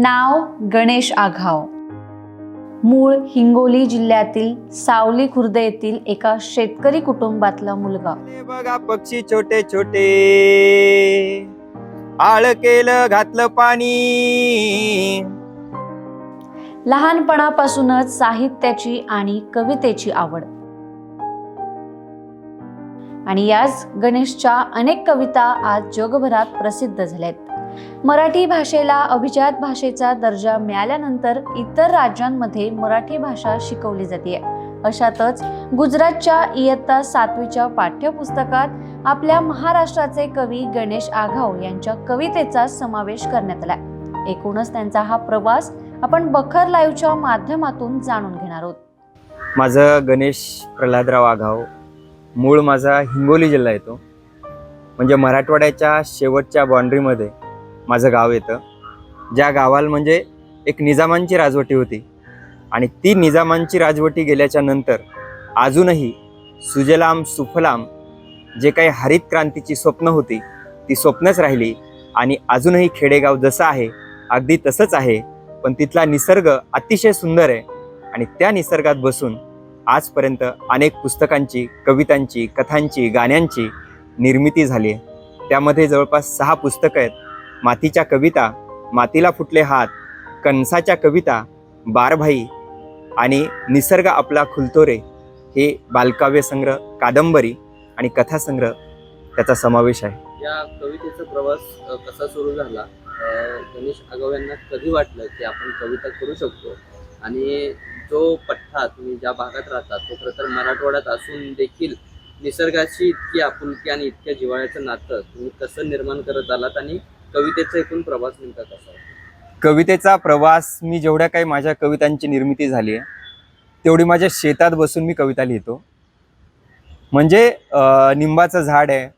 नाव गणेश आघाव. मूळ हिंगोली जिल्ह्यातील सावली खुर्द येथील एका शेतकरी कुटुंबातला मुलगा. बघा पक्षी छोटे छोटे. आळ केलं घातलं पाणी. लहानपणापासूनच साहित्याची आणि कवितेची आवड. आणि याच गणेशच्या अनेक कविता आज जगभरात प्रसिद्ध झाल्यात. मराठी भाषेला अभिजात भाषेचा दर्जा मिळाल्यानंतर इतर राज्यांमध्ये मराठी भाषा शिकवली जाते. अशातच गुजरातच्या इयत्ता सातवीच्या पाठ्यपुस्तकात आपल्या महाराष्ट्राचे कवी गणेश आघाव यांच्या कवितेचा समावेश करण्यात आला. एकूणच त्यांचा हा प्रवास आपण बखर लाईव्हच्या माध्यमातून जाणून घेणार आहोत. माझं गणेश प्रल्हादराव आघाव मूळ माझा हिंगोली जिल्हा येतो. म्हणजे मराठवाड्याच्या शेवटच्या बाँड्रीमध्ये माझं गाव येतं. ज्या गावाला म्हणजे एक निजामांची राजवटी होती. आणि ती निजामांची राजवटी गेल्याच्यानंतर अजूनही सुजलाम सुफलाम जे काही हरित क्रांतीची स्वप्न होती ती स्वप्नच राहिली. आणि अजूनही खेडेगाव जसं आहे अगदी तसंच आहे. पण तिथला निसर्ग अतिशय सुंदर आहे. आणि त्या निसर्गात बसून आजपर्यंत अनेक पुस्तकांची कवितांची कथांची गाण्यांची निर्मिती झाली आहे. त्यामध्ये जवळपास सहा पुस्तकं आहेत. मातीच्या कविता मातीला फुटले हात कणसाच्या कविता बारभाई आणि निसर्ग आपला खुलतो रे हे बालकाव्य संग्रह कादंबरी आणि कथासंग्रह त्याचा समावेश आहे. या कवितेचा प्रवास कसा सुरू झाला? गणेश आगाव यांना कधी वाटलं की आपण कविता करू शकतो? आणि जो पठ्ठा तुम्ही ज्या भागात राहता तो खरं तर मराठवाड्यात असून देखील निसर्गाची इतकी आपुलकी आणि इतक्या जिव्हाळ्याचं नातं तुम्ही कसं निर्माण करत आलात आणि कवितेचा एकूण प्रवास नेमका कसा कवितेचा प्रवास मी जेवढ्या काही माझ्या कवितांची निर्मिती झाली आहे तेवढी माझ्या शेतात बसून मी कविता लिहितो. म्हणजे अं, निंबाचं झाड आहे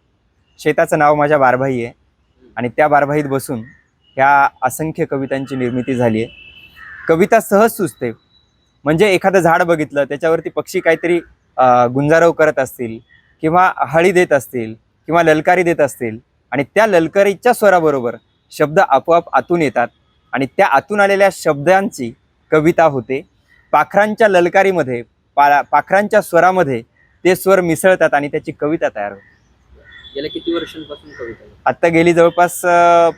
शेताचं नाव माझ्या बारभाई आहे आणि त्या बारभाईत बसून ह्या असंख्य कवितांची निर्मिती झाली आहे. कविता सहज सुचते. म्हणजे एखादं झाड बघितलं त्याच्यावरती पक्षी काहीतरी अं, गुंजारव करत असतील किंवा हळी देत असतील किंवा ललकारी देत असतील आणि त्या ललकारीच्या स्वराबरोबर शब्द आपोआप आतून येतात आणि त्या आतून आलेल्या शब्दांची कविता होते. पाखरांच्या ललकारीमध्ये पा पाखरांच्या स्वरामध्ये ते स्वर मिसळतात आणि त्याची कविता तयार होते. गेल्या किती वर्षांपासून कविता? आत्ता गेली जवळपास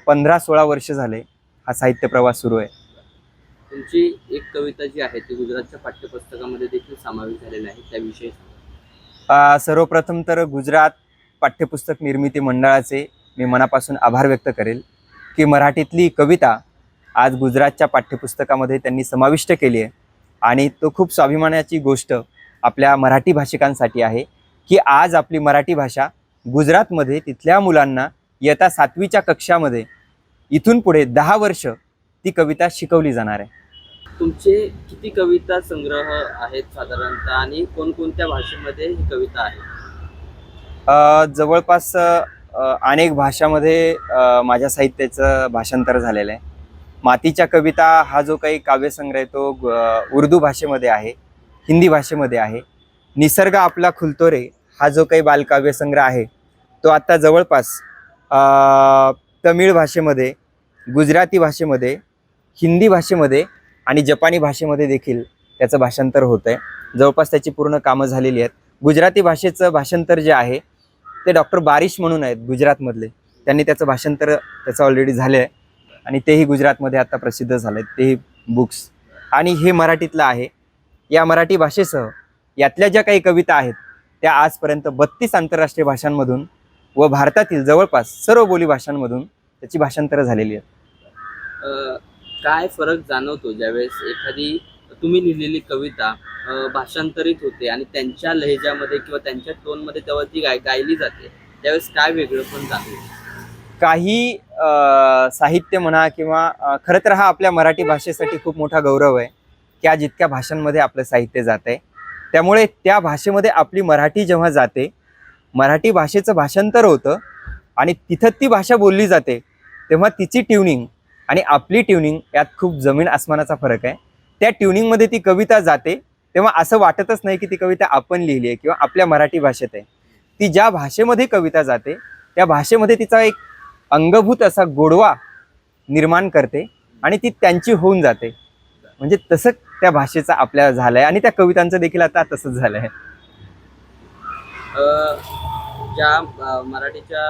पंधरा सोळा वर्ष झाले हा साहित्य प्रवास सुरू आहे. तुमची एक कविता जी आहे ती गुजरातच्या पाठ्यपुस्तकामध्ये देखील समावेश झालेली आहे. त्याविषयी सर्वप्रथम तर गुजरात पाठ्यपुस्तक निर्मिती मंडळाचे मी मनापासून आभार व्यक्त करेल की मराठीतली कविता आज गुजरातच्या पाठ्यपुस्तकामध्ये त्यांनी समाविष्ट केली आहे. आणि तो खूप स्वाभिमानाची गोष्ट आपल्या मराठी भाषिकांसाठी आहे की आज आपली मराठी भाषा गुजरातमध्ये तिथल्या मुलांना इयत्ता सातवीच्या कक्षामध्ये इथून पुढे दहा वर्ष ती कविता शिकवली जाणार आहे. तुमचे किती कविता संग्रह आहेत साधारणतः आणि कोणकोणत्या भाषेमध्ये ही कविता आहे? जवळपास अनेक भाषामध्ये माझ्या साहित्याचं भाषांतर झालेलं आहे. मातीच्या कविता हा जो काही काव्यसंग्रह आहे तो उर्दू भाषेमध्ये आहे हिंदी भाषेमध्ये आहे. निसर्ग आपला खुलतो रे हा जो काही बालकाव्य संग्रह आहे तो आत्ता जवळपास तमिळ भाषेमध्ये गुजराती भाषेमध्ये हिंदी भाषेमध्ये आणि जपानी भाषेमध्ये देखील त्याचं भाषांतर होतं आहे जवळपास त्याची पूर्ण कामं झालेली आहेत. गुजराती भाषेचं भाषांतर जे आहे ते डॉक्टर बारिश म्हणून आहेत गुजरातमधले. त्यांनी त्याचं भाषांतर त्याचं ऑलरेडी झालं आहे. आणि तेही गुजरातमध्ये आता प्रसिद्ध झालं आहे तेही बुक्स आणि हे मराठीतलं आहे. या मराठी भाषेसह यातल्या ज्या काही कविता आहेत त्या आजपर्यंत बत्तीस आंतरराष्ट्रीय भाषांमधून व भारतातील जवळपास सर्व बोली भाषांमधून त्याची भाषांतरं झालेली आहेत. काय फरक जाणवतो ज्यावेळेस एखादी तुम्ही लिहिलेली कविता भाषांतरित होते आणि त्यांच्या लहेजामध्ये किंवा त्यांच्या टोनमध्ये तेव्हा ती गाय गायली जाते. त्यावेळेस काय वेगळं पण जाते? काही साहित्य म्हणा किंवा खरं तर हा आपल्या मराठी भाषेसाठी खूप मोठा गौरव आहे की आज इतक्या भाषांमध्ये आपलं साहित्य जात आहे त्यामुळे त्या भाषेमध्ये आपली मराठी जेव्हा जाते मराठी भाषेचं भाषांतर होतं आणि तिथं ती भाषा बोलली जाते तेव्हा तिची ट्युनिंग आणि आपली ट्युनिंग यात खूप जमीन आसमानाचा फरक आहे. त्या ट्युनिंगमध्ये ती कविता जाते तेव्हा असं वाटतच नाही की ती कविता आपण लिहिली आहे किंवा आपल्या मराठी भाषेत आहे. ती ज्या भाषेमध्ये कविता जाते त्या भाषेमध्ये तिचा एक अंगभूत असा गोडवा निर्माण करते आणि ती त्यांची होऊन जाते. म्हणजे तसं त्या भाषेचा आपल्या झालंय आणि त्या कवितांचं देखील आता तसंच झालंय. आहे ज्या मराठीच्या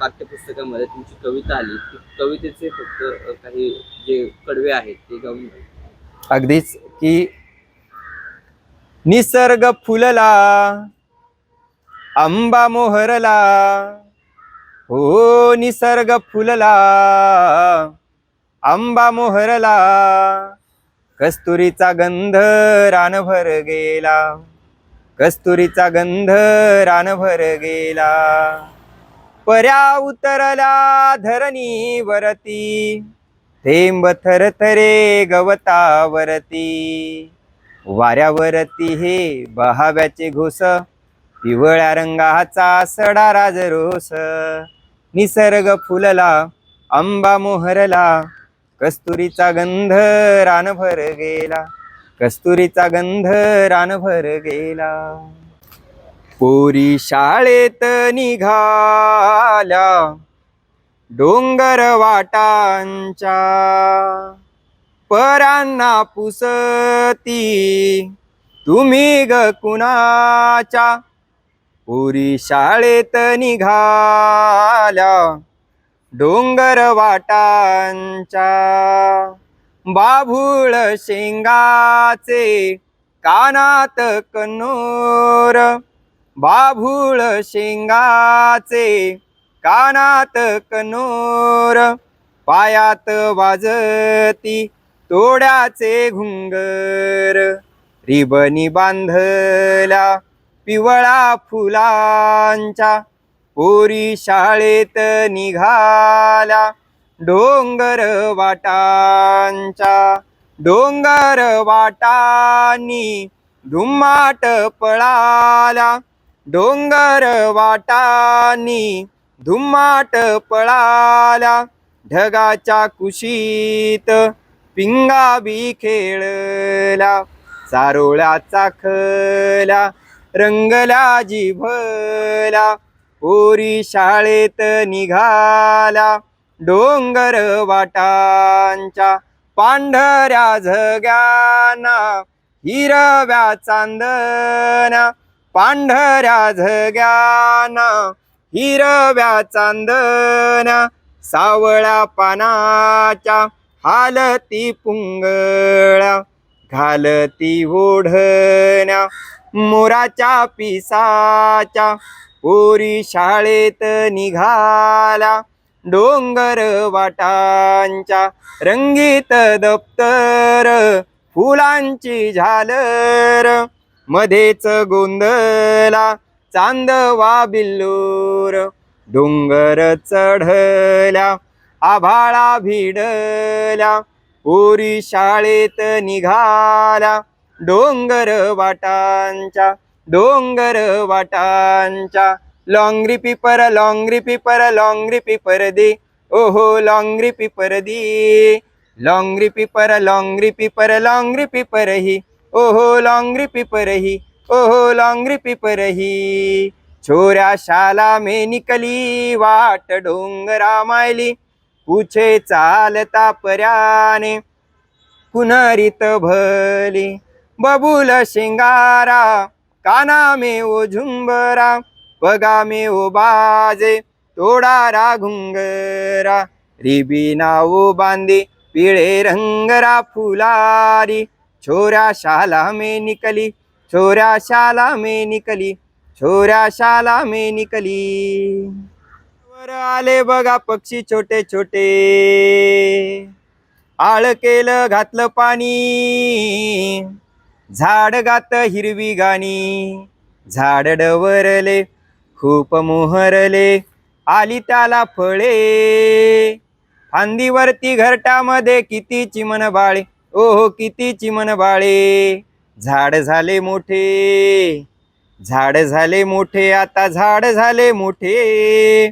पाठ्यपुस्तकामध्ये तुमची कविता आली ती कवितेचे फक्त काही जे कडवे आहेत ते गाऊन अगदीच की निसर्ग फुलला आंबा मोहरला हो निसर्ग फुलला आंबा मोहरला कस्तुरीचा गंध रानभर गेला कस्तुरीचा गंध रानभर गेला. पर्या उतरला धरणी वरती थेंब थरथरे गवतावरती. वाऱ्यावरती हे बहाव्याचे घोस पिवळ्या रंगाचा सडा राजरोस. निसर्ग फुलला आंबा मोहरला कस्तुरीचा गंध रानभर गेला. कस्तुरीचा गंध रानभर गेला. पोरी शाळेत निघाल्या. डोंगर वाटांच्या परांना पुसती. तुम्ही ग कुणाच्या? पुरी शाळेत निघाल्या. डोंगर वाटांच्या बाभूळ शेंगाचे कानात कन्नोर. बाभूळ शेंगाचे कानात कनोर पायात वाजती तोड्याचे घुंगर. रिबनी बांधला पिवळा फुलांच्या पोरी शाळेत निघाला डोंगर वाटांच्या. डोंगर वाटांनी धुमाट पळाला डोंगर वाटांनी धुमाट पळाला ढगाच्या कुशीत. पिंगाबी खेळला चारोळ्याचा खला रंगला जिभला पोरी शाळेत निघाला डोंगर वाटांच्या पांढऱ्या झग्याना हिरव्या चांदना पांढऱ्या झग्याना हिरव्या चांदना सावळा पानाच्या हालती पुंगळा घालती ओढण्या मोराच्या पिसाच्या पोरी शाळेत निघाला डोंगर वाटांच्या रंगीत दप्तर फुलांची झालर मध्येच गोंधला चांदवा बिल्लूर. डोंगर चढल्या आभाळा भिडल्या पोरी शाळेत निघाला डोंगर वाटांच्या डोंगर वाटांच्या. लॉंगरी पिपर लॉंगरी पिपर लॉंगरी पिपर दे. ओहो लॉंगरी पिपर दे. लॉंगरी पिपर लॉंगरी पिपर लॉंगरी पिपर ही. ओहो लॉंगरी पिपर ही. ओहो लॉंगरी पिपरही छोऱ्या शाला में निकली वाट डोंगरा मायली। पूछे चालता पर्याने पुनरित भली। बबुल शिंगारा काना मे ओ झुंबरा। पगा मे ओ बाजे तोडारा घुंगरा। रिबी ओ बांधे पिळे रंगरा फुलारी। छोऱ्या शाला मे निकली छोऱ्या शाला मे निकली छोऱ्या शाला मे निकली. वर आले बघा पक्षी छोटे छोटे. आळ केलं घातलं पाणी. झाड गात हिरवी गाणी. झाड डवरले खूप मोहरले. आली त्याला फळे. फांदीवरती घरटामध्ये किती चिमन बाळे ओहो किती चिमन बाळे झाड झाले मोठे. झाड झाले मोठे आता झाड झाले मोठे.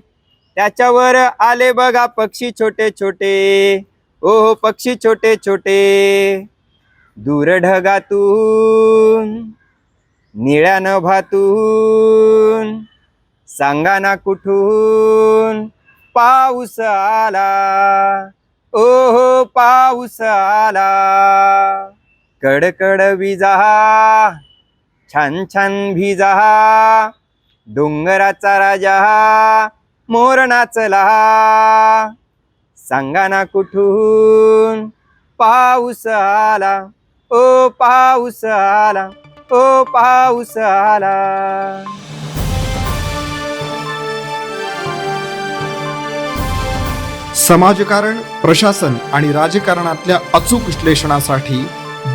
त्याच्यावर आले बघा पक्षी छोटे छोटे. ओहो पक्षी छोटे छोटे. दूर ढगातून निळ्या नभातून सांगा ना कुठून पाऊस आला. ओहो पाऊस आला. कडकड विजा छान छान भिजा डोंगराचा राजा मोर नाचला सांगा ना कुठून पाऊस आला? ओ पाऊस आला ओ पाऊस आला. समाजकारण प्रशासन आणि राजकारणातल्या अचूक विश्लेषणासाठी